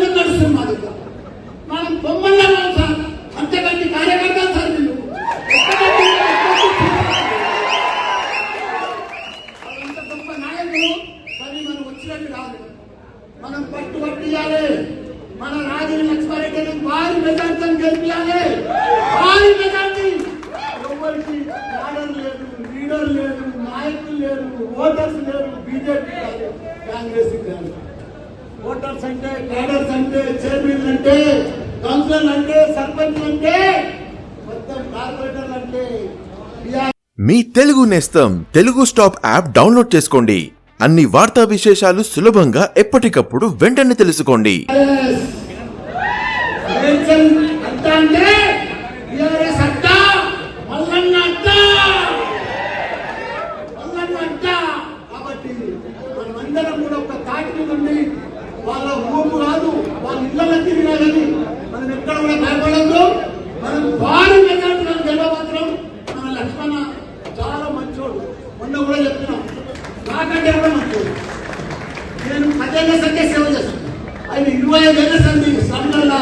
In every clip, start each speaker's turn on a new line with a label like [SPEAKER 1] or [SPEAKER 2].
[SPEAKER 1] సంగతి నడుస్తుంది మా దగ్గర మనం బొమ్మల్లో ఉన్నాం సార్ అంతకంటే కార్యకర్తలు సార్ వీళ్ళు ఒక్కటంటే వాళ్ళంత గొప్ప నాయకులు కానీ మనం వచ్చినట్టు కాదు. మనం పట్టు పట్టియాలి. మన రాజుని లక్ష్మారెడ్డిని భారీ మెజార్టీని గెలిపించాలి భారీ మెజార్టీ. ఎవరికి లీడర్ లేదు లీడర్ లేదు నాయకులు లేరు ఓటర్స్ లేరు బీజేపీ కాదు కాంగ్రెస్ కాదు. ఓటర్స్ అంటే లీడర్స్ అంటే చైర్మన్ అంటే కౌన్సిలర్ అంటే సర్పంచ్ అంటే మొత్తం కార్పొరేటర్లు అంటే
[SPEAKER 2] మీ తెలుగు నేస్తం తెలుగు స్టాప్ యాప్ డౌన్లోడ్ చేసుకోండి. అన్ని వార్తా విశేషాలు సులభంగా ఎప్పటికప్పుడు వెంటనే తెలుసుకోండి
[SPEAKER 1] మేడ్చల్ అడ్డ అంటే టిఆర్ఎస్ అడ్డ మల్లన్న అడ్డ మల్లన్న అడ్డ కాబట్టి మనమందరం కూడా ఒక తాటి మీద ఉండి వాళ్ళ ఊపు కాదు వాళ్ళ ఇళ్ళ తిరిగినా కానీ మనం ఎక్కడ కూడా భయపడద్దు. మనం భారీ మెజార్టీ గెలవమాత్రం మన లక్ష్మణ చాలా మంచోడు. మొన్న కూడా చెప్తున్నాం. నాకంటే కూడా మంచోడు. నేను పదేళ్ళ సంఖ్య సేవ చేస్తాను ఆయన ఇరవై ఐదేళ్ళ సంధి శ్రమల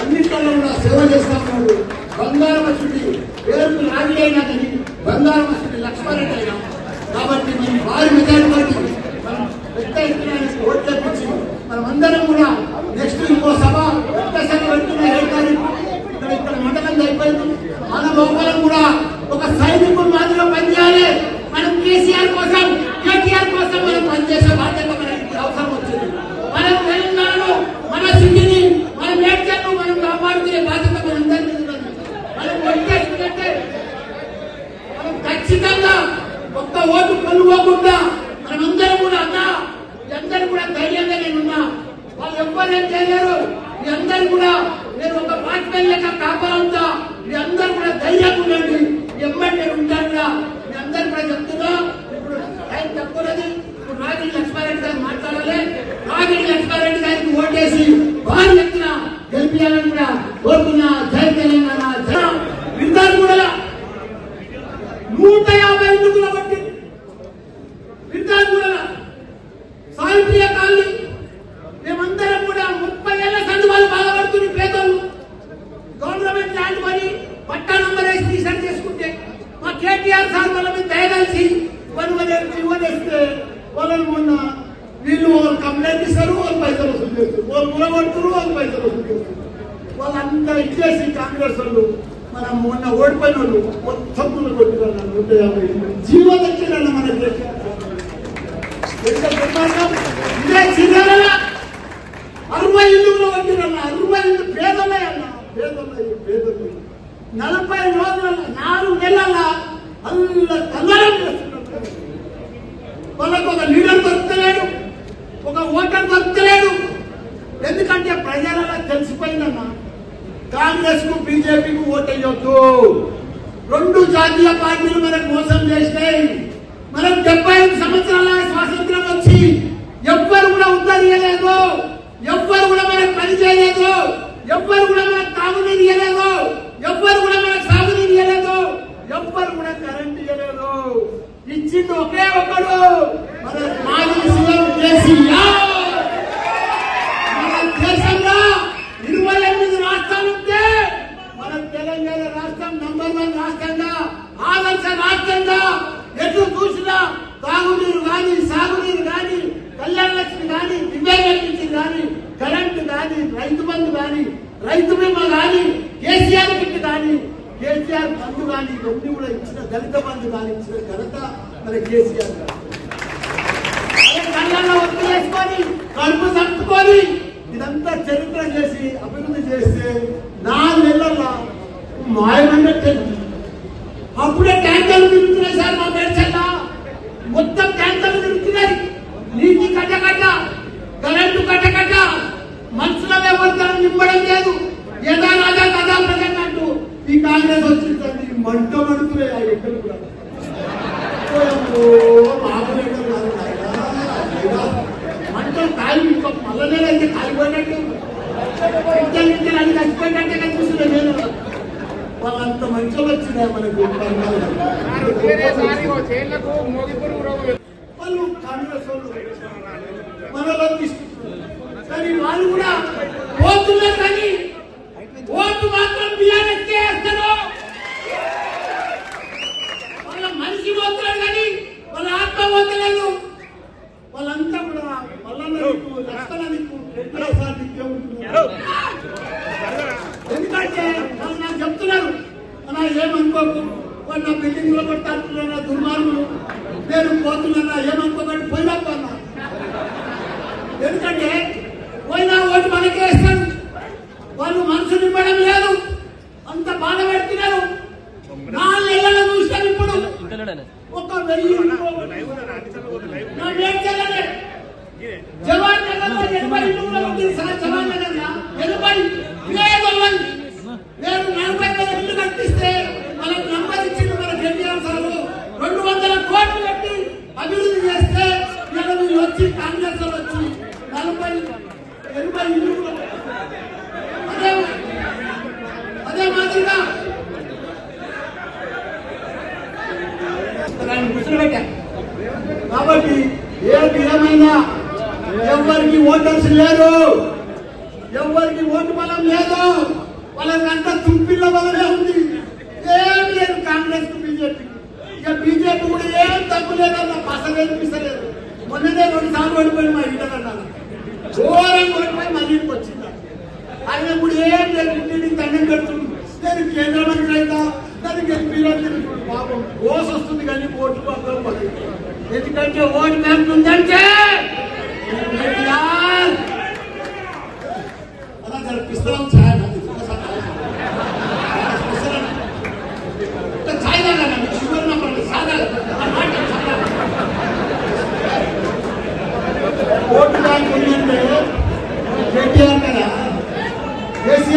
[SPEAKER 1] అన్నింటిలో కూడా సేవ చేస్తా ఉన్నాడు. బంగారం వచ్చుడి పేరుకు రాజు అయినా కానీ బంగారం వచ్చుడి లక్ష్మారెడ్డి అయినా కాబట్టి మనం భారీ మెజారిటీ పార్టీ మనం పెద్ద ఎత్తున ఓట్లు తెప్పించి మనం అందరం కూడా నెక్స్ట్ ఇంకో సభ పెద్ద సభ పెడుతున్న ఏడు తారీఖు ఇక్కడ ఇక్కడ మండలం అయిపోయింది మన లోపల కూడా ఒక సైనికుడు మాదిరిగా పనిచేయాలి మనం కేసీఆర్ కోసం కేటీఆర్ కోసం మనం పనిచేసే బాధ్యత మనకి అవసరం వచ్చింది మనం తెలంగాణను మన సిద్ధిని మన నేర్చను మనం కాపాడుకునే బాధ్యత మనందరి మీద ఉన్నది మనం కొట్టేసుకుంటే మనం ఖచ్చితంగా ఒక్క పోకుండా కొనుక్కోకుండా మనమందరం కూడా అన్నా మీ అందరూ కూడా ధైర్యంగా నేనున్నా. వాళ్ళు ఎవ్వరు ఏం చేయలేరు. మీ అందరూ కూడా నేను ఒక పార్టీ లెక్క కాపాడుతా. మీ అందరూ కూడా ధైర్యంగా ఉండండి. ఎమ్మటి నేను ఉంటాను కూడా మీ అందరూ కూడా చెప్తున్నా. ఇప్పుడు టైం తక్కువది ఇప్పుడు రాగిడి లక్ష్మారెడ్డి గారు మాట్లాడాలి. రాగిడి లక్ష్మారెడ్డి గారికి ఓటేసి భారీ ఎత్తున గెలిపించాలని కూడా కోరుకున్నా జై తెలంగాణ జై విందాలు కూడా నూట యాభై ఎందుకుల బట్టి విందాలు కూడా సాహిత్య కాలనీ మేమందరం కూడా ముప్పై ఏళ్ళ సంది వాళ్ళు బాధపడుతున్న పేదలు గవర్నమెంట్ ల్యాండ్ మరి పట్టా నంబర్ వేసి రీసెర్చ్ చేసుకుంటే మా కేటీఆర్ సార్ వాళ్ళ మీద దయదలిసి వాళ్ళు మరి ఇవ్వదేస్తే వాళ్ళని మొన్న వీళ్ళు వాళ్ళు కంప్లైంట్ ఇస్తారు వాళ్ళు పైసలు వసూలు చేస్తారు వాళ్ళు కూలగొడుతున్నారు వాళ్ళు పైసలు వసూలు చేస్తారు వాళ్ళంతా ఇచ్చేసి కాంగ్రెస్ వాళ్ళు మనం మొన్న ఓడిపోయిన వాళ్ళు మొత్తం ముందు కొట్టుకున్నారు నూట యాభై. జీవో తెచ్చారన్న మన అరవై ఇల్లు వండిరన్న అరవై ఇల్లు పేదలే అన్న పేదలే పేదలే నలభై రోజుల నాలుగు నెలల అల్ల కల్లరం చేస్తున్నారు వాళ్ళకు ఒక లీడర్ దొరకలేడు ఒక ఓటర్ దొరకలేడు ఎందుకంటే ప్రజలలో తెలిసిపోయిందన్న కాంగ్రెస్కు బీజేపీకి ఓటేయొద్దు రెండు జాతీయ పార్టీలు మనకు మోసం చేసినాయి మనం డెబ్బై ఐదు సంవత్సరాల స్వాతంత్రం వచ్చి ఎవ్వరు కూడా ఉద్ధరియలేదు ఎవ్వరు కూడా మనకు పని చేయలేదు ఎవ్వరు కూడా మనకు తాగునీరు ఇవ్వలేదు ఎవ్వరు కూడా మనకు సాగునీరు ఇవ్వలేదు ఎవ్వరు కూడా కరెంట్ ఇవ్వలేదు ఇచ్చింది ఒకే ఒక్కడు మన మాజీ సీఎం కేసీఆర్ మన దేశంలో ఇరవై ఎనిమిది రాష్ట్రాలు ఉంటే మన తెలంగాణ రాష్ట్రం నంబర్ వన్ రాష్ట్రంగా ఆదర్శ రాష్ట్రంగా ఎటు చూసినా తాగునీరు కానీ సాగునీరు కానీ కళ్యాణ లక్ష్మి కానీ దివ్యాంగ కానీ కరెంటు కానీ రైతు బంధు కానీ రైతు బీమా కానీ కేసీఆర్ కిట్ కానీ కేసీఆర్ బంధు కానీ ఇవన్నీ కూడా ఇచ్చిన దళిత బంధు కానీ ఇచ్చిన ఘనత మరి కేసీఆర్ గారు. అదే కడుపు తట్టుకొని ఇదంతా చరిత్ర చేసి అభివృద్ధి చేస్తే నాలుగు నెలల్లో మాయమైనట్టు అప్పుడే ట్యాంకర్లు తిరుగుతున్నాయి సార్ మా చెల్ల మొత్తం ట్యాంకర్లు తిరుగుతున్నాయి. నీటి కట్టకట్ట కరెంటు కట్టకట్ట మనుషుల వ్యవస్థను నింపడం లేదు. యథా రాజా కథా ప్రజలు అంటూ ఈ కాంగ్రెస్ వచ్చిందండి మంట మడుతున్నాయి ఆ ఎక్కలు కూడా. కాదు. మంటలు కాలి ఇంకా అయితే కాలిపోయినట్టు. ఇంటర్ ఇంటర్ అని చచ్చిపోయినట్టే కనిపిస్తున్నాయి నేను. వాళ్ళంత మంచిగా వచ్చినాయి మనకు వాళ్ళు కాంగ్రెస్ వాళ్ళు. మనలో తీసుకుంటున్నారు కానీ వాళ్ళు కూడా పోతున్నారు కానీ ఓటు మాత్రం బిఆర్ఎస్ వేస్తారు వాళ్ళ మనిషి పోతున్నారు కానీ వాళ్ళ ఆత్మ పోతలేదు వాళ్ళంతా కూడా మల్లన్న దిక్కు, లక్షణ దిక్కు, రెడ్డి సార్ దిక్కే ఉంటున్నారు. ఎందుకంటే వాళ్ళు నాకు చెప్తున్నారు అలా ఏమనుకోకు వాళ్ళు నా బిల్డింగ్లో కొట్టాడుతున్నా దుర్మార్గులు నేను పోతున్నా ఏమనుకోకండి పోయినా పోన్నా ఎందుకంటే పోయినా ఓటు మనకే ఇస్తాడు వాళ్ళు మనసు నింపడం లేదు అంత బాధ పెడుతున్నారు నాలుగు నెలలు చూస్తాను ఇప్పుడు ఒక వెయ్యి నా మేడ్చల్లనే జవాన్ నగర్లో ఎనభై ఇళ్ళు ఉంది సార్ జవాన్ నగర్లో ఎనభై పేదోళ్ళని నేను నలభై వేల ఇల్లు కట్టిస్తే మనకు నంబర్ ఇచ్చింది మన కేటీఆర్ సార్ రెండు వందల కోట్లు పెట్టి అభివృద్ధి చేస్తే ఇలా మీరు వచ్చి కాంగ్రెస్లో వచ్చి నలభై ఎనభై ఇల్లు అదే అదే మాదిరిగా దాన్ని కాబట్టి ఏ ఏమైనా ఎవరికి ఓటర్స్ లేరు ఎవరికి ఓటు బలం లేదు వాళ్ళకంతా తుంపిల్ల బలమే ఉంది ఏమి లేదు కాంగ్రెస్కు బీజేపీ ఇక బీజేపీ కూడా ఏం తప్పు లేదన్న పసలు కనిపిస్తలేదు మొన్ననే రెండు సార్లు ఓడిపోయి మా ఇంటర్ అన్నారు ఘోరం ఓడిపోయి మళ్ళీ వచ్చింది. ఆయన ఇప్పుడు ఏం లేదు ఇంటికి దండం పెడుతుంది. నేను కేంద్ర మంత్రి అయినా దానికి ఎంపీలో పాపం ఓసు వస్తుంది కానీ ఓట్లు పక్కన పడదు. ఎందుకంటే ఓటు బ్యాంక్ ఉందంటే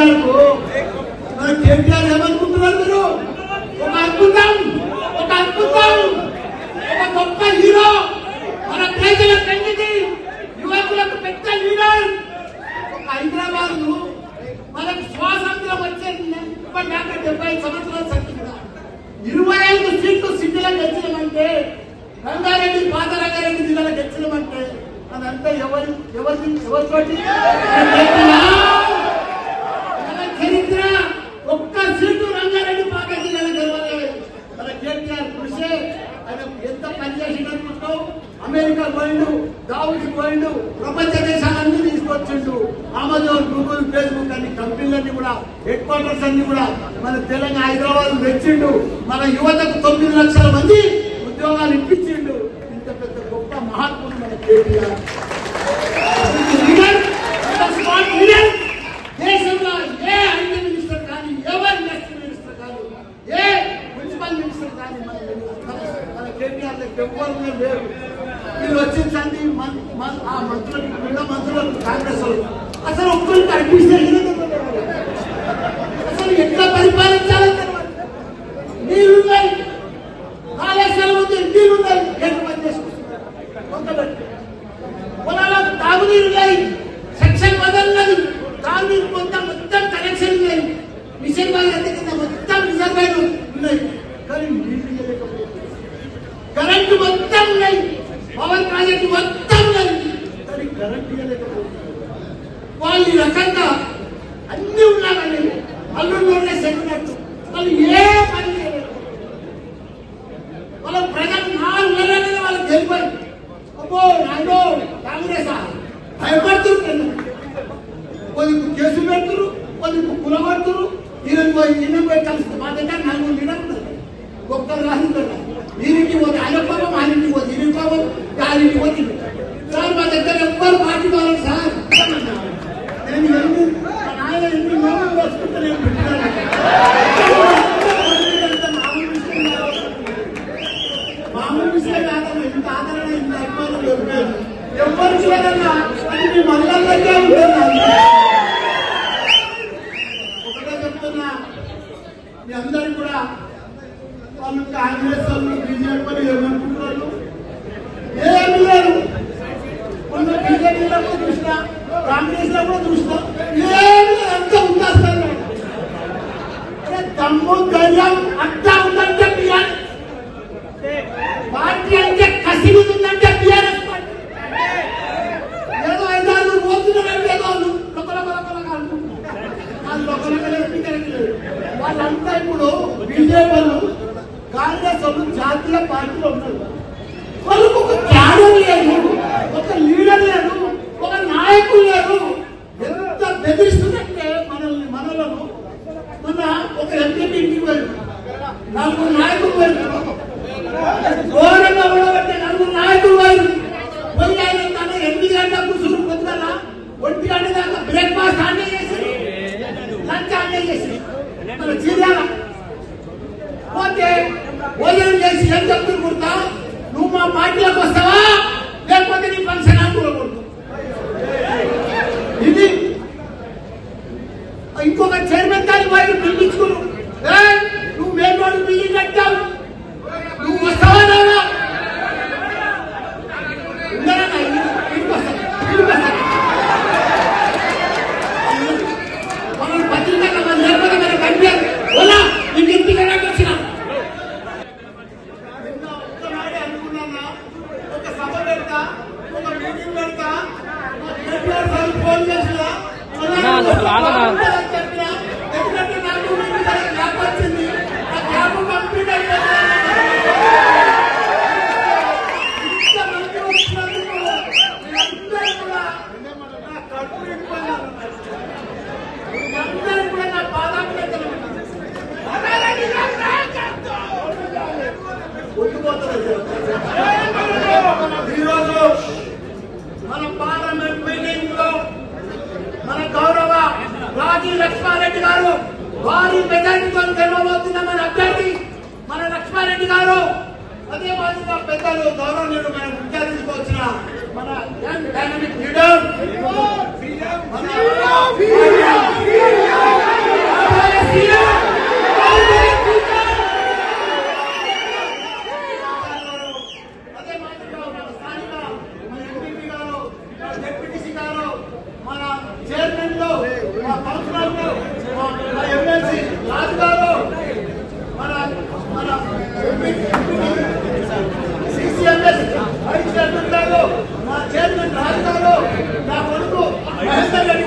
[SPEAKER 1] కేసీఆర్కు మన ఏమనుకుంటున్నారు మీరు? ఒక అద్భుతం ఒక అద్భుతం ఒక గొప్ప హీరో మన ప్రజల కంటికి యువకులకు పెద్ద లీడర్ హైదరాబాద్ను మనకు స్వాతంత్రం వచ్చేది ఇప్పటి ఇప్పటిదాకా డెబ్బై సంవత్సరాలు సంవత్సరాల ఇరవై ఐదు సీట్లు సిటీలో గెలిచినామంటే రంగారెడ్డి పాత రంగారెడ్డి జిల్లాలో గెలిచినామంటే అదంతా ఎవరి ఎవరి ఎవరితోటి మన కంపెనీలన్నీ కూడా హెడ్ క్వార్టర్స్ అన్ని కూడా మన తెలంగాణ హైదరాబాద్ తెచ్చిండు. మన యువతకు తొమ్మిది లక్షల మంది ఉద్యోగాలు ఇప్పించిండు ఇంత పెద్ద గొప్ప మహాత్ముడు మన కేటీఆర్ లీడర్ ఇంత స్మార్ట్ లీడర్ దేశంలో ఏ ఐటీ మినిస్టర్ కానీ ఎవరు ఇండస్ట్రీ మినిస్టర్ కానీ ఏ మున్సిపల్ మినిస్టర్ కానీ మన మన- మన కేటీఆర్ దగ్గర ఎవ్వరు లేరు వీళ్ళు వచ్చిందండి మన- మన- ఆ మంత్రులకు వీళ్ళ మంత్రులకు కాంగ్రెస్ వాళ్ళు అసలు ఒక్కరికి అనిపిస్తే అసలు ఎట్లా పరిపాలించాలని తెలియదు. నీళ్ళున్నాయి కాళేశ్వరం ఉంది నీళ్ళున్నాయి ఎట్లా పని చేసుకుంటున్నారు కొంత పెట్టి పొలాలకు తాగునీరు లేదు సెక్షన్ వదలలేదు తాగునీరు మొత్తం మొత్తం కనెక్షన్ లేదు మిషన్ బాగా కింద మొత్తం రిజర్వాయర్లు ఉన్నాయి కానీ నీళ్ళు ఇవ్వలేకపోతున్నారు. కరెంటు మొత్తం ఉన్నాయి ప్రాజెక్టు మొత్తం. వాళ్ళు ఈ రకంగా అన్ని ఉన్నా కానీ అల్లుళ్ళోనే చెప్పినట్టు వాళ్ళు ఏ పని చేయలేదు. వాళ్ళ ప్రజలు నాలుగు నెలలనే వాళ్ళకి తెలిపారు అబ్బో నాయనో కాంగ్రెస్ భయపడుతుంటారు. కొద్దిగా కేసులు పెడుతురు కొద్దిగా కులబడుతురు ఈయన పోయి ఈయన పోయి కలిసి మా దగ్గర నలుగురు ఉన్నారు. ఒక్కరు రాసింటారు దీనికి పోతే ఆయన పాపం ఆయనకి పోతే ఈయన పాపం ఆయనకి పోతే సార్ మా దగ్గర ఎవ్వరు పార్టీ వాళ్ళు సార్? నేను ఎందుకు? ఆయన నాయన ఎన్ని నోట్లు నేను మామూలు విషయం ఇంత ఆదరణ ఇంత అభిమానం ఎవరు అది మీ మల్లల్లకే ఉంటుంది? చెయ్యాలి అట్లా ఉందంటే టీఆర్ఎస్ పార్టీ అంటే కసి ఉందంటే టీఆర్ఎస్ పార్టీ ఏదో ఐదారు పోతున్నారంటే ఏదో వాళ్ళంతా ఇప్పుడు బీజేపీ కాంగ్రెస్ వాళ్ళు జాతీయ పార్టీలో ఉన్నారు. వాళ్ళకు ఒక క్యాడర్ లేదు ఒక లీడర్ లేదు ఒక నాయకులు లేరు ఎంత బెదిరిస్తున్నారు Algo mais do అదే మాదిరిగా పెద్దలు గౌరవనీయుడు మనం విచారించుకు వచ్చిన మన డైనమిక్ లీడర్ మన చైర్మన్లో మా కౌన్సిలర్లు మా ఎమ్మెల్సీ రాజు గారు మన మన నా చేతులు రాజుగారు నా కొడుకు మహేందర్ రెడ్డి